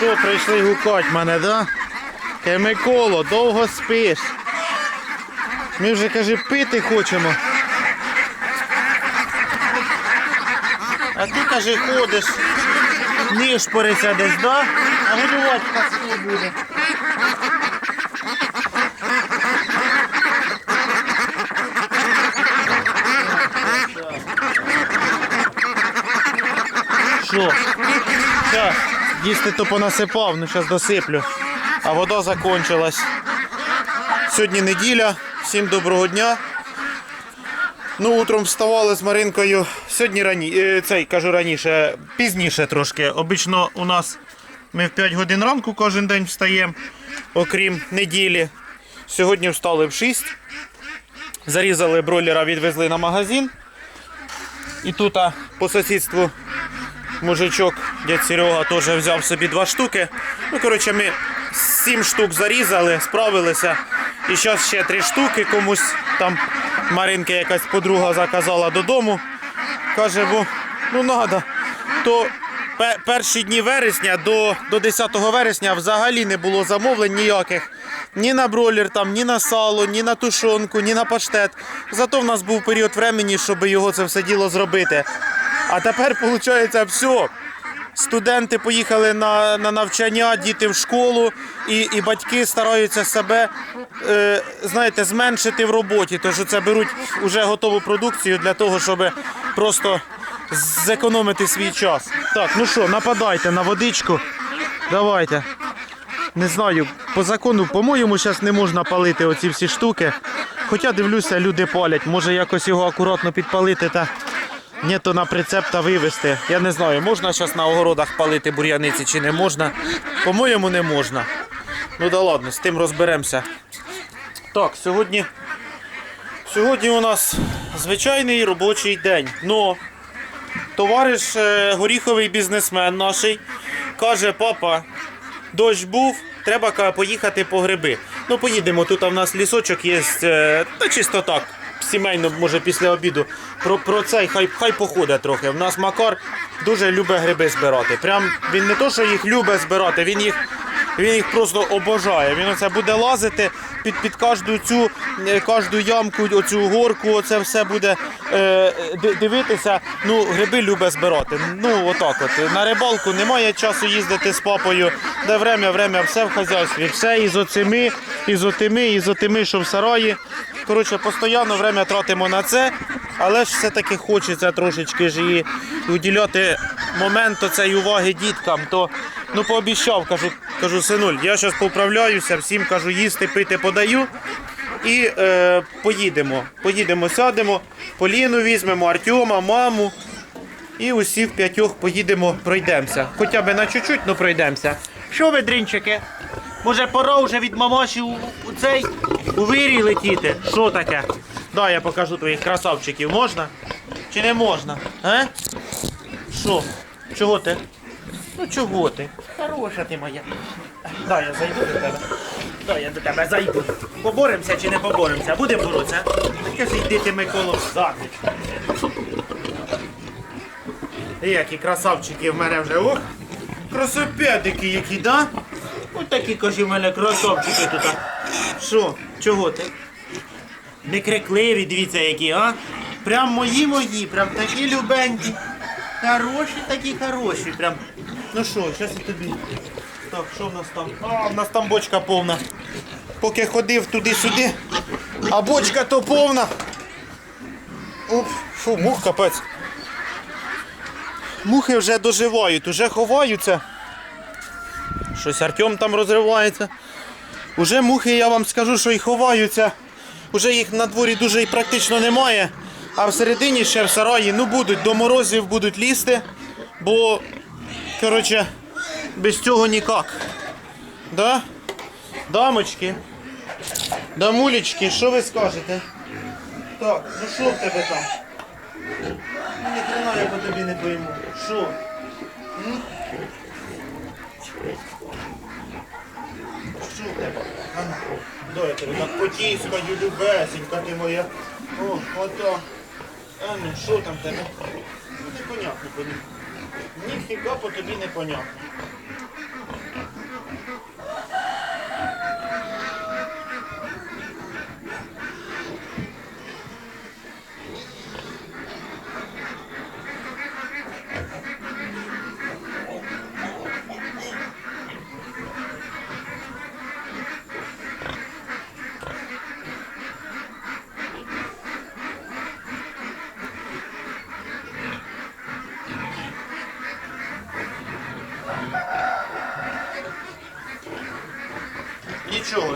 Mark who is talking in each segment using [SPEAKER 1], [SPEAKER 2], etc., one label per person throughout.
[SPEAKER 1] Що, прийшли гукать мене, да? Каже, Миколо, довго спиш. Ми вже, каже, пити хочемо. А ти, каже, ходиш, нишпорися десь, да? А годувати нас буде. Що? Щас, їсти то понасипав, ну зараз досиплю. А вода закончилась. Сьогодні неділя, всім доброго дня. Ну, утром вставали з Маринкою. Сьогодні рані... е, цей, кажу раніше, пізніше трошки. Обично у нас ми в 5 годин ранку кожен день встаємо, окрім неділі. Сьогодні встали в 6. Зарізали бройлера, відвезли на магазин. І тут по сусідству мужичок, дядь Серега, теж взяв собі два штуки. Ну, коротше, ми сім штук зарізали, справилися. І зараз ще три штуки комусь там Маринка якась подруга заказала додому. Каже, бо ну надо. То перші дні вересня до, до 10 вересня взагалі не було замовлень ніяких. Ні на бройлер, там, ні на сало, ні на тушонку, ні на паштет. Зато в нас був період времени, щоб його це все діло зробити. А тепер, виходить, все. Студенти поїхали на, на навчання, діти в школу, і, і батьки стараються себе е, знаєте, зменшити в роботі. Тож це беруть вже готову продукцію для того, щоб просто зекономити свій час. Так, ну що, нападайте на водичку. Давайте. Не знаю, по закону, по-моєму, зараз не можна палити оці всі штуки. Хоча дивлюся, люди палять. Може якось його акуратно підпалити та ні, на прицеп та вивезти. Я не знаю, можна зараз на огородах палити бур'яниці чи не можна. По-моєму, не можна. Ну да ладно, з тим розберемося. Так, сьогодні. Сьогодні у нас звичайний робочий день. Но товариш е, горіховий бізнесмен наш каже, папа, дощ був, треба поїхати по гриби. Ну, поїдемо. Тут в нас лісочок є, е, та чисто так, сімейно, може, після обіду. Про, про цей хай, хай походить трохи. В нас Макар дуже любить гриби збирати. Прям він не то, що їх любить збирати, він їх. Він їх просто обожає. Він оце буде лазити під, під кожну цю е, кожну ямку, оцю горку, оце все буде е, дивитися. Ну, гриби любить збирати. Ну, отак от. На рибалку немає часу їздити з папою, де время, время, все в хазяйстві. Все із оцими, із отими, із отими, що в сараї. Коротше, постійно время тратимо на це, але ж все-таки хочеться трошечки ж і уділяти момент цієї уваги діткам. То ну пообіцяв, кажу, кажу, синуль, я зараз поправляюся, всім кажу, їсти, пити подаю. І е, поїдемо. Поїдемо, сядемо, Поліну візьмемо, Артема, маму. І усі в п'ятьох поїдемо, пройдемося. Хоча б на чуть-чуть, ну пройдемося. Що ви, дрінчики? Може пора вже від мамаші у, у цей у вирій летіти? Що таке? Дай я покажу твоїх красавчиків. Можна? Чи не можна? А? Що? Чого ти? Ну чого ти? Хороша ти моя. Дай я зайду до тебе. Дай я до тебе зайду. Поборемося чи не поборемося? Будемо боротися? Таке йди ти Миколо ззади. Які красавчики в мене вже. Ох, красопедики які, да? Ось такі, кажі, в мене красавчики тут. Що? Чого ти? Не крикливі, дивіться які, а? Прям мої мої, прям такі любенькі. Хороші, такі хороші. Прям. Ну що, зараз я тобі. Так, що в нас там? А, в нас там бочка повна. Поки ходив туди-сюди, а бочка то повна. Оп, фу, мух капець. Мухи вже доживають, уже ховаються. Щось Артем там розривається. Уже мухи, я вам скажу, що і ховаються. Уже їх на дворі дуже і практично немає. А всередині ще в сараї ну будуть до морозів будуть лізти, бо, коротше, без цього ніяк. Да? Дамочки, дамулечки, що ви скажете? Так, ну що в тебе там? Ну, Ні хрена я по тобі не пойму. Що в тебе? А тебе так потіскаю, любесенька ти моя. О, ото. А ну, що там тебе? Ну, непонятно тобі. Ніфіга по тобі непонятно.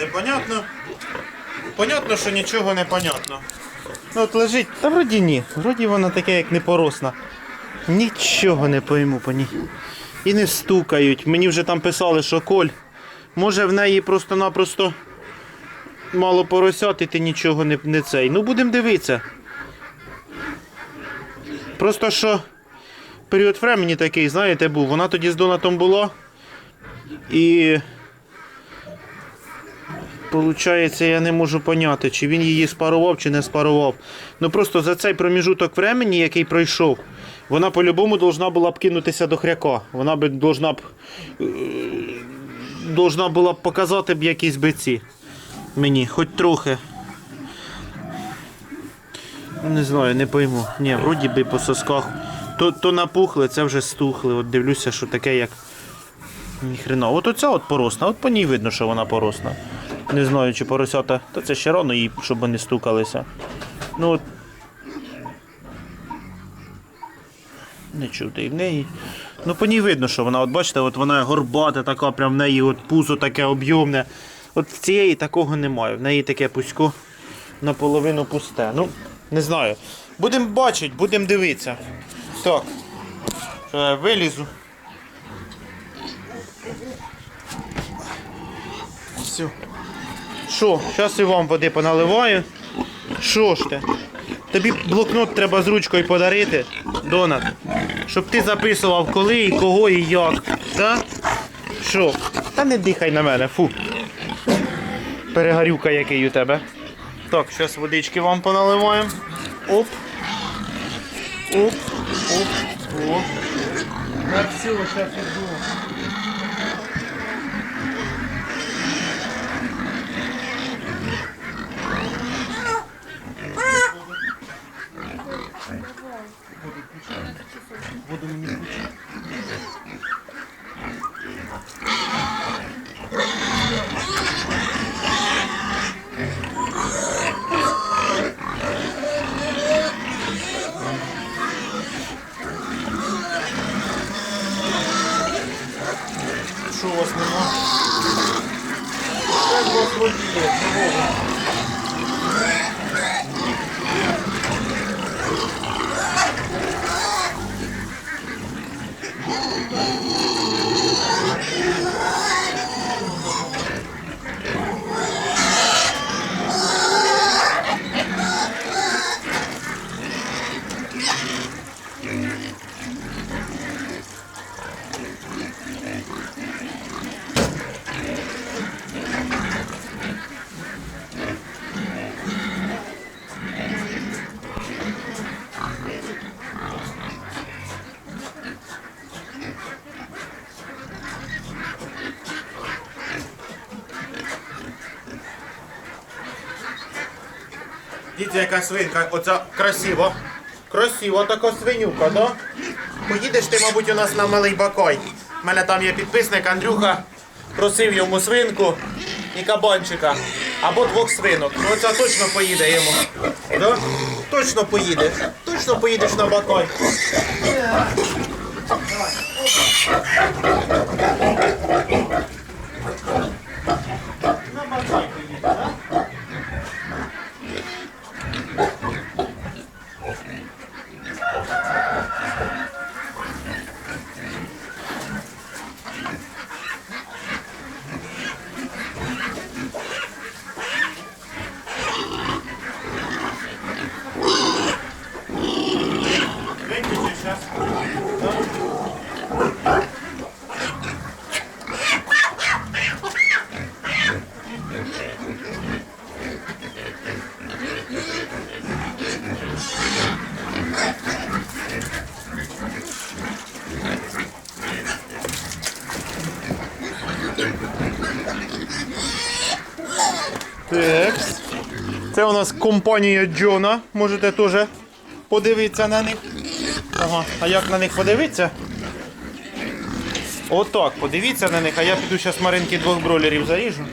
[SPEAKER 1] Нічого не понятно. Що нічого не понятно. Ну от лежить, та вроді ні. Вроді вона таке, як непоросна. Нічого не пойму по ній. І не стукають. Мені вже там писали, що коль. Може в неї просто-напросто мало поросят, і ти нічого не, не цей. Ну будемо дивитися. Просто що період времени такий, знаєте, був. Вона тоді з Донатом була. І. Получається, я не можу поняти, чи він її спарував, чи не спарував. Ну просто за цей проміжуток времени, який пройшов, вона по-любому должна була б кинутися до хряка. Вона б должна б. е, Должна була б показати б якісь биці. Мені, хоч трохи. Не знаю, не пойму. Ні, вроді би по сосках. То, то напухли, це вже стухли. От дивлюся, що таке як. Ніхрена. От оця от поросна, от по ній видно, що вона поросна. Не знаю, чи поросята. Та це ще рано їй, щоб вони стукалися. Ну от. Не чути в неї. Ну по ній видно, що вона, от бачите, от вона горбата, така, прям в неї от пузо таке об'ємне. От в цієї такого немає. В неї таке пусько наполовину пусте. Ну, не знаю. Будемо бачити, будемо дивитися. Так. Е, Вилізу. Все. Що, зараз і вам води поналиваю. Що ж ти? Тобі блокнот треба з ручкою подарити, Донат. Щоб ти записував коли і кого і як. Так? Що? Та не дихай на мене, фу. Перегарюка який у тебе. Так, зараз водички вам поналиваємо. Оп. Оп. Оп. Оп. На все, зараз іду. Воду мені яка свинка, оця красива. Красива така свинюка, да? Поїдеш ти, мабуть, у нас на малий бакой. У мене там є підписник Андрюха, просив йому свинку і кабанчика. Або двох свинок. Ну оця точно поїде йому. Да? Точно поїдеш. Точно поїдеш на бакой. На бакой поїде, да? Виключи сейчас. Так. Це у нас компанія Джона. Можете теж подивитися на них. Ага, а як на них подивитися? Отак, подивіться на них, а я піду зараз Маринки двох бройлерів заріжу.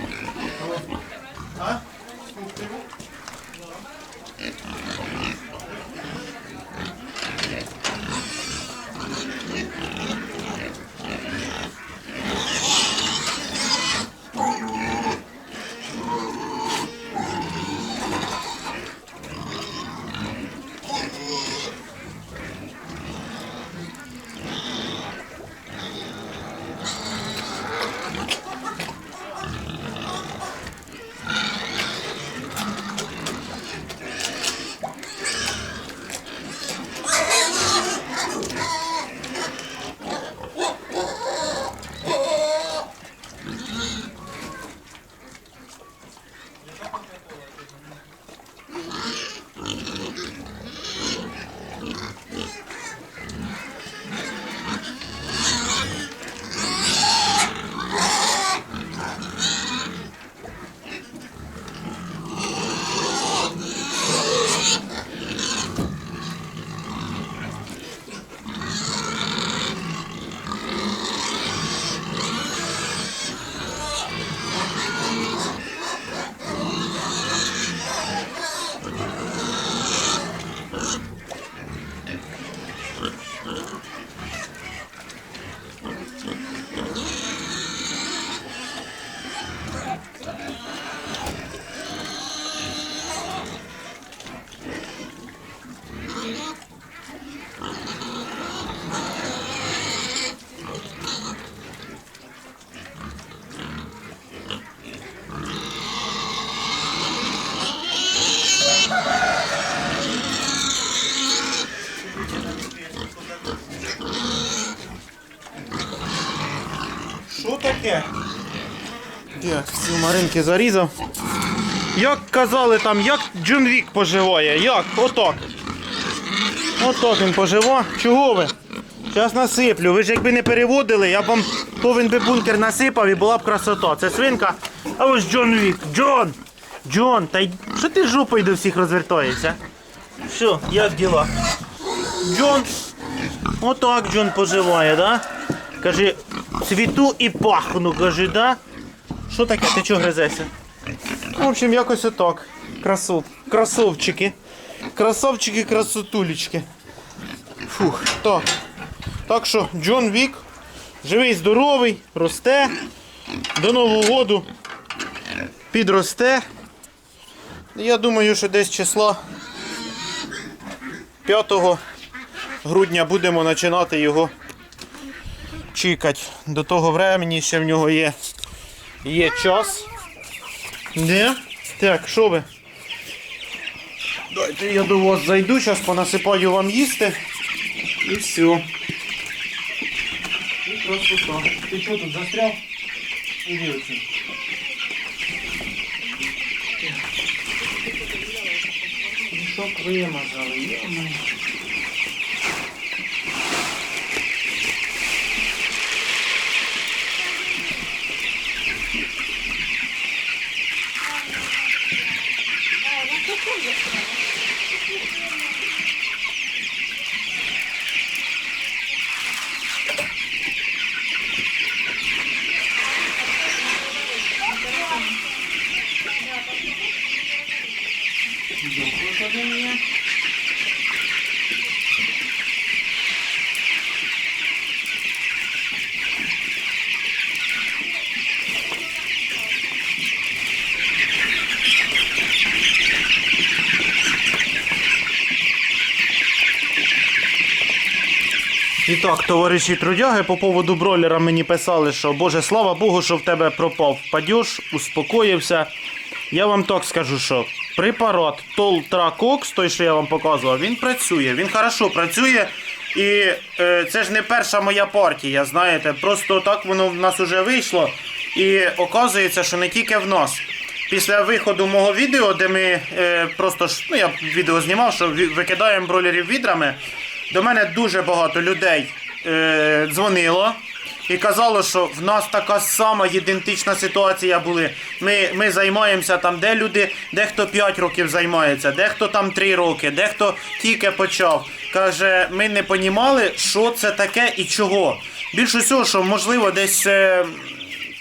[SPEAKER 1] Маринки зарізав. Як казали там, як Джон Вік поживає? Як? Отак. Отак він поживає. Чого ви? Зараз насиплю. Ви ж якби не переводили, я б вам повинен би бункер насипав і була б красота. Це свинка. А ось Джон Вік. Джон! Джон, та й що ти жопою до всіх розвертаєшся? Що, як діла? Джон. Отак Джон поживає, да? Каже, цвіту і пахну, каже, да? Що таке? Ти чого гризешся? В общем, якось отак. Красу. Красовчики. Красавчики, красотулечки. Фух, так. Так що Джон Вік живий, здоровий, росте. До Нового року підросте. Я думаю, що десь числа 5 грудня будемо починати його чекати. До того времени ще в нього є, є час. Де? Так, що ви? Дайте я до вас зайду, зараз понасипаю вам їсти. І все. І красота. Ти що тут застряв? Іди оці. Мішок вимазали, йому. І так, товариші трудяги по поводу бройлера мені писали, що Боже, слава Богу, що в тебе пропав падеж, успокоївся. Я вам так скажу, що препарат Толтракокс, той, що я вам показував, він працює, він хорошо працює. І е, це ж не перша моя партія, знаєте, просто так воно в нас уже вийшло. І оказується, що не тільки в нас. Після виходу мого відео, де ми е, просто ну я відео знімав, що викидаємо бройлерів відрами, до мене дуже багато людей е, дзвонило і казало, що в нас така сама ідентична ситуація були. Ми, ми займаємося там, де люди, дехто 5 років займається, дехто там 3 роки, дехто тільки почав. Каже, ми не понімали, що це таке і чого. Більше всього, що можливо десь. Е,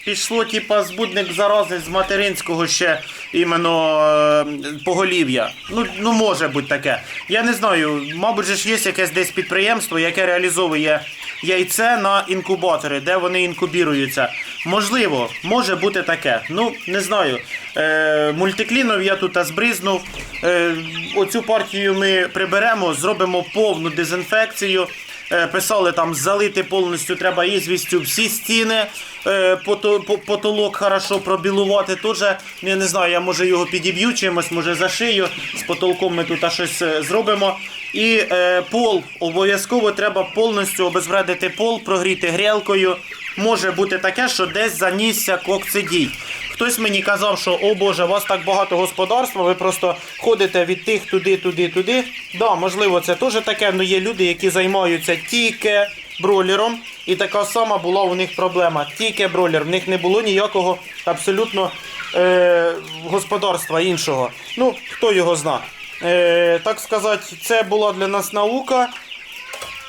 [SPEAKER 1] Пішло, типа, збудник зарази з материнського ще іменно е, поголів'я. Ну, ну може бути таке. Я не знаю, мабуть, ж є якесь десь підприємство, яке реалізовує яйце на інкубатори, де вони інкубіруються. Можливо, може бути таке. Ну, не знаю. Е, мультиклінов я тут збризнув. Е, оцю партію ми приберемо, зробимо повну дезінфекцію. Е, Писали там залити повністю треба ізвістю всі стіни, е, пото- по- потолок хорошо пробілувати. Теж я не знаю, я може його підіб'ю чимось, може зашию. З потолком ми тут щось е, зробимо. І е, пол обов'язково треба повністю обезвредити пол, прогріти грілкою. Може бути таке, що десь занісся кокцидій. Хтось мені казав, що о Боже, у вас так багато господарства, ви просто ходите від тих туди, туди, туди. Да, можливо, це теж таке, але є люди, які займаються тільки бролером. І така сама була у них проблема. Тільки бролер. В них не було ніякого абсолютно е, господарства іншого. Ну, хто його зна. Е, так сказати, це була для нас наука.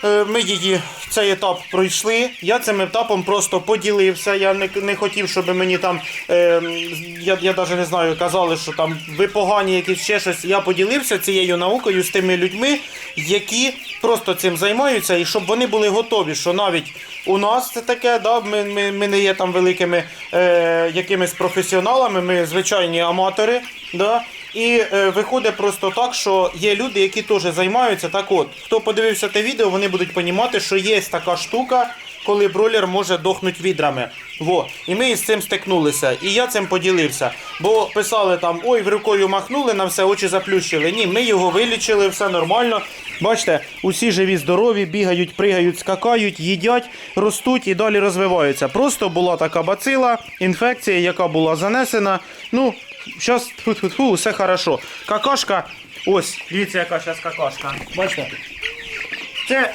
[SPEAKER 1] Е, Ми її цей етап пройшли. Я цим етапом просто поділився. Я не, не хотів, щоб мені там, е, я, я навіть не знаю, казали, що там ви погані, якісь ще щось. Я поділився цією наукою з тими людьми, які просто цим займаються, і щоб вони були готові, що навіть у нас це таке, да, ми, ми, ми не є там великими е, якимись професіоналами, ми звичайні аматори. Да, і е, виходить просто так, що є люди, які теж займаються. Так от, хто подивився те відео, вони будуть розуміти, що є така штука, коли бройлер може дохнути відрами. Во. І ми із цим стикнулися. І я цим поділився. Бо писали там, ой, в рукою махнули, на все очі заплющили. Ні, ми його вилічили, все нормально. Бачите, усі живі, здорові, бігають, пригають, скакають, їдять, ростуть і далі розвиваються. Просто була така бацила, інфекція, яка була занесена. Ну, зараз фу все хорошо. Какашка, ось, дивіться, яка зараз какашка. Бачите? Це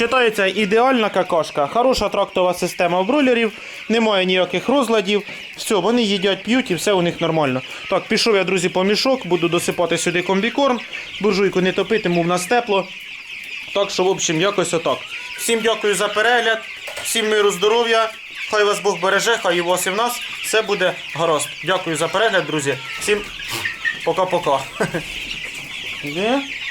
[SPEAKER 1] вважається ідеальна какашка, хороша трактова система в бройлерів, немає ніяких розладів. Все, вони їдять, п'ють і все у них нормально. Так, пішов я, друзі, по мішок, буду досипати сюди комбікорм, буржуйку не топитиму, в нас тепло. Так що, в общем, якось отак. Всім дякую за перегляд, всім миру, здоров'я. Хай вас Бог береже, хай і вас і в нас все буде гаразд. Дякую за перегляд, друзі. Всім пока-пока.